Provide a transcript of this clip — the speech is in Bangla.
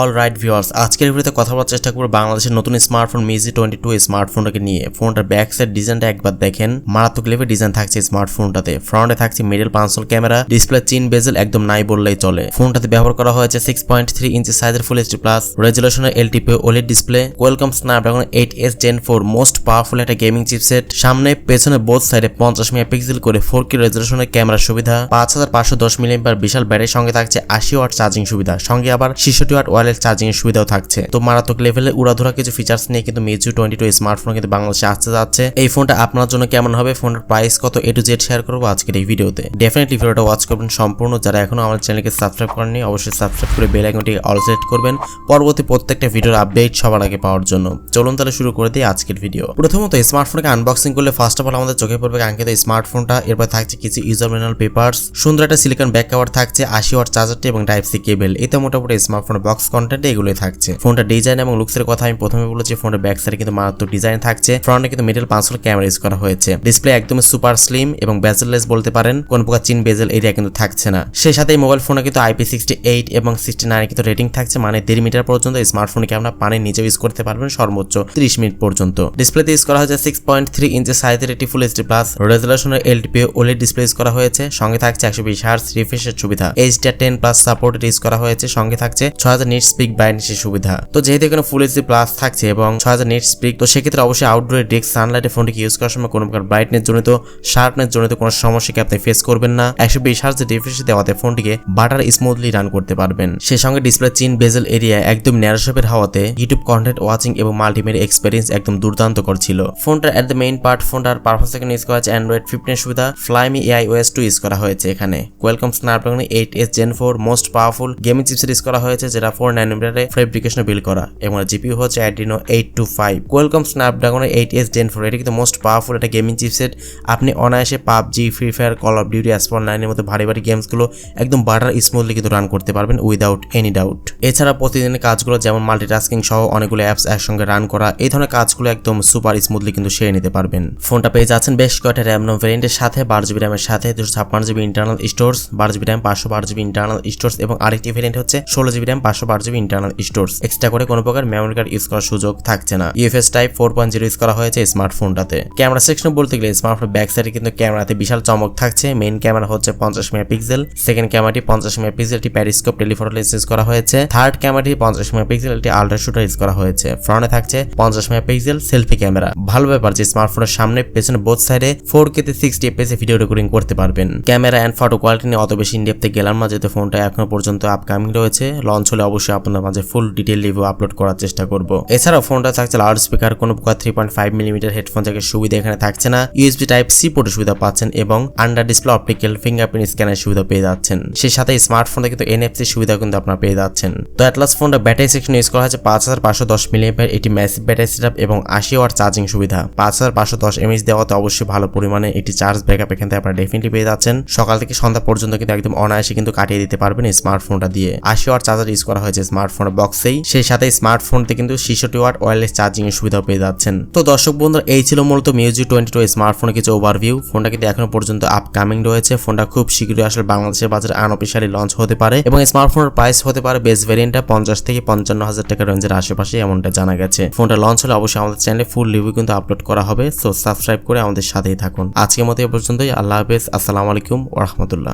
অল রাইট ভিউয়ার্স আজকের ভিডিওতে কথা বলার চেষ্টা করব বাংলাদেশের নতুন স্মার্টফোন মিজি টোয়েন্টি টু স্মার্টফোনটাকে নিয়ে। ফোনটার ব্যাক সাইড ডিজাইনটা একবার দেখেন। মারাত্মক লেভেল ডিজাইন থাকছে স্মার্টফোনটাতে ফ্রন্টে থাকছে মিডল পাঁচশোল ক্যামেরা ডিসপ্লে চিন বেজেল একদম নাই বললেই চলে। ফোনটাতে ব্যবহার করা হয়েছে সিক্স পয়েন্ট থ্রি ইঞ্চি সাইজের full HD plus রেজুলেশনের LTP OLED display Qualcomm Snapdragon eight S gen four most powerful একটা গেমিং চিপসেট সামনে, পেছনে বোথ সাইডে পঞ্চাশ মেগাপিক্সেল করে ফোর কে রেজুলেশনের ক্যামেরার সুবিধা। পাঁচ হাজার পাঁচশো দশ মিলিমিটার বিশাল ব্যাটারির সঙ্গে থাকছে আশি ওয়াট চার্জিং সুবিধা। সঙ্গে আবার ছেষট্টি ওয়াট ওয়ারলেস চার্জিং এর সুবিধাও থাকছে। তো মারাত্মক লেভেলে উড়াধুরা কিছু ফিচার্স নিয়ে কিন্তু মিজু টোয়েন্টি টু স্মার্টফোন কিন্তু বাংলাদেশে আসতে যাচ্ছে। এই ফোনটা আপনার জন্য কেমন হবে? ফোনের প্রাইস কত? এ টু জেড শেয়ার করব আজকের এই ভিডিওতে ডেফিনেটলি ভিডিওটা ওয়াচ করবেন সম্পূর্ণ। যারা এখনও আমার চ্যানেলকে সাবস্ক্রাইব করেননি, অবশ্যই সাবস্ক্রাইব করে বেল আইকনটি অল সেট করবেন। পরবর্তী প্রত্যেকটা ভিডিওর আপডেট সবার আগে পাওয়ার জন্য। চলুন তাহলে শুরু করে দিই আজকের ভিডিও প্রথমত স্মার্টফোনকে আনবক্সিং করলে ফার্স্ট অফ অল আমাদের চোখে পড়বে কাঙ্ক্ষিত স্মার্টফোনটা এরপর থাকছে কিছু ইউজার ম্যানুয়াল পেপার্স সুন্দর একটা সিলিকন ব্যাক কভার থাকছে, আশি ওয়াট চার্জারটি এবং টাইপ সি কেবল এতে মোটামুটি স্মার্টফোনের বক্স কন্টেন্ট এগুলোই থাকছে। ফোনটা ডিজাইন এবং লুকসের কথা আমি প্রথমে বলেছি ফোনের ব্যাক সাইডে কিন্তু মারাত্মক ডিজাইন থাকছে। ফ্রন্টে কিন্তু মিডল পাঁচশো ক্যামেরা ইউজ করা হয়েছে। ডিসপ্লে একদম সুপার স্লিম এবং বেজেললেস বলতে পারেন, কোন প্রকার চিন বেজেল এরিয়া কিন্তু থাকছে না। সেই সাথে এই মোবাইল ফোনে কিন্তু আইপি সিক্সটি এইট এবং সিক্সটি নাইন কিন্তু রেটিং থাকছে মানে দেড় মিটার পর্যন্ত। স্মার্টফোনে ক্যামেরা পানি নিচে ইউজ করতে পারবেন, সর্বোচ্চ ত্রিশ মিনিট পর্যন্ত। ডিসপ্লেতে ইউজ করা হয়েছে সিক্স পয়েন্ট থ্রি ইঞ্চি সাইজের একটি full HD plus রেজুলেশনের L T P OLED display use করা হয়েছে। সঙ্গে থাকছে একশো বিশ হার্স রিফ্রেশের সুবিধা। HDR ten plus support use করা হয়েছে। সঙ্গে থাকছে ছয় হাজার নিট স্পিক ব্রাইটনেসের সুবিধা। তো যেহেতু এখানে ফুল এইচডি প্লাস থাকছে এবং ছয় হাজার নেট স্পিক তো সেক্ষেত্রে অবশ্যই আউটডোরে ডেস্ক সানলাইটে ফোনটিকে ইউজ করার সময় কোনো প্রকার ব্রাইটনেস জনিত শার্পনেস জনিত কোনো সমস্যাকে আপনি ফেস করবেন না। একশো বিশ হার্সের রিফ্রেশ দেওয়াতে ফোনটিকে বাটার স্মুথলি রান করতে পারবেন। সে সঙ্গে ডিসপ্লে চিন বেজেল এরিয়া একদম ন্যারোশেপের হাওয়াতে ইউটিউব কন্টেন্ট ওয়াচিং এবং মাল্টিমিডিয়া এক্সপিরিয়েন্স একদম দুর্দান্তকর ছিল। ফোনটার এট দ্য মেইন পার্ট ফোনটার পারফরমেন্স এখানে ইউজ করা হয়েছে অ্যান্ড্রয়েড ফিফটিন সুবিধা Flyme AI OS two use করা হয়েছে এখানে। Qualcomm Snapdragon eight S gen four most powerful gaming chipset use করা হয়েছে, যেটা ফোর নাইনোমিটারে ফেব্রিকেশনে বিল করা এবং জিপিউ হচ্ছে Adreno eight two five Qualcomm স্ন্যাপড্রাগনের eight S gen four এটা কিন্তু মোস্ট পাওয়ারফুল একটা গেমিং চিপসেট আপনি অনায়াসে PUBG free fire call of duty Asphalt নাইনের মতো ভারী ভারী গেমসগুলো একদম বাটার স্মুথলি কিন্তু রান করতে পারবেন উইদাউট এনি ডাউট এছাড়া প্রতিদিনের কাজগুলো যেমন মাল্টিটাস্কিং সহ অনেকগুলো অ্যাপস একসঙ্গে রান করা, এই ধরনের কাজগুলো একদম সুপার স্মুথলি কিন্তু সেরে নিতে পারবেন। ফোনটা পেয়ে যাচ্ছেন বেশ কয়েকটা র্যাম রম ভ্যারিয়েন্টের সাথে, বারো জিবি র্যামের সাথে, দুশো ছাপ্পান্ন জিবি ইন্টারনাল স্টোর্স বারো জিবি র্যাম পাঁচশো বারো জিবি ইন্টারনাল স্টোর্স এবং আরেকটি ভ্যারিয়েন্ট হচ্ছে ষোলো জিবি র্যাম পাঁচশো বারো জিবি ইন্টারনাল স্টোর্স এক্সট্রা করে কোনো প্রকার মেমোরি কার্ড ইউজ করার সুযোগ থাকছে না। UFS type four point zero use করা হয়েছে স্মার্টফোনটাতে ক্যামেরা সেকশন বলতে গেলে স্মার্টফোন ব্যাক সাইডে কিন্তু ক্যামেরাতে বিশাল চমক থাকছে। মেইন ক্যামেরা হচ্ছে পঞ্চাশ মেগাপিক্সেল সেকেন্ড ক্যামেরাটি পঞ্চাশ মেগাপিক্সেল একটি প্যারিস্কোপ টেলিফোটো লেন্স ইউজ করা হয়েছে। থার্ড ক্যামেরাটি পঞ্চাশ মেগাপিক্সেল একটি আল্ট্রা শুটার ইউজ করা হয়েছে। ফ্রন্টে থাকছে পঞ্চাশ মেগাপিক্সেল সেলফি ক্যামেরা ভালো ব্যাপার যে স্মার্টফোনের সামনে, পেছনে বোথ সাইডে ফোর কে কেতে সিক্সটি এফএস ভিডিও রেকর্ডিং করতে পারবেন। ক্যামেরা অ্যান্ড ফটো কোয়ালিটি নিয়ে অত বেশি ইনডেপতে গেলাম না, যেহেতু ফোনটা এখনও পর্যন্ত আপকামিং রয়েছে। লঞ্চ হলে অবশ্যই আপনার মাঝে ফুল ডিটেল রিভিউ আপলোড করার চেষ্টা করব। এছাড়াও ফোনটা থাকছে লাউড স্পিকার কোনো প্রকার three point five millimetre headphone থেকে সুবিধা এখানে থাকছে না। ইউএসবি টাইপ সি পোর্টের সুবিধা পাচ্ছেন এবং আন্ডার ডিসপ্লে অপটিক্যাল ফিঙ্গারপ্রিন্ট স্ক্যানের সুবিধা পেয়ে যাচ্ছেন। সেই সাথে স্মার্টফোনে কিন্তু এনএফসি সুবিধা কিন্তু আপনারা পেয়ে যাচ্ছেন। তো অ্যাটলাস ফোনটা ব্যাটারি সেকশন ইউজ করা হয়েছে পাঁচ হাজার পাঁচশো দশ মিলিমিটার এটি ম্যাসিভ ব্যাটারি সেটআপ এবং আশি ওয়াট চার্জিং সুবিধা। পাঁচ হাজার পাঁচশো দশ এমএইচ দেওয়াতে অবশ্যই ভালো পরিমাণে এটি চার্জ ব্যাকআপ এখান থেকে আপনারা ডেফিনেটলি পেয়ে যাচ্ছেন। সকাল থেকে সন্ধ্যা পর্যন্ত কিন্তু একদম অনায়াসে কিন্তু কাটিয়ে দিতে পারবেন স্মার্টফোনটা দিয়ে। আশি ওয়াট চার্জার ইউজ করা হয়েছে স্মার্টফোনের বক্সেই সেই সাথে স্মার্টফোনতে কিন্তু ছিষট্টি ওয়াট ওয়্যারলেস চার্জিং এর সুবিধা পেয়ে যাচ্ছেন। তো দর্শক বন্ধুরা, এই ছিল মূলত মিউজিক টোয়েন্টি টু স্মার্টফোনের কিছু ওভারভিউ ফোনটা কিন্তু এখনও পর্যন্ত আপকামিং রয়েছে। ফোনটা খুব শীঘ্রই আসলে বাংলাদেশের বাজারে আনঅফিসিয়ালি লঞ্চ হতে পারে এবং স্মার্টফোনের প্রাইস হতে পারে বেস ভেরিয়েন্টটা পঞ্চাশ থেকে পঞ্চান্ন হাজার টাকা রেঞ্জের আশেপাশে এমনটা জানা গেছে। ফোনটা লঞ্চ হলে অবশ্যই আমাদের চ্যানেলে ফুল রিভিউ কিন্তু আপলোড করা হবে। সো সাবস্ক্রাইব করে আমাদের সাথেই থাকুন। আজকের মতো এ পর্যন্তই। আল্লাহ হাফেজ। আসসালামু আলাইকুম ওরহমতুল্লাহ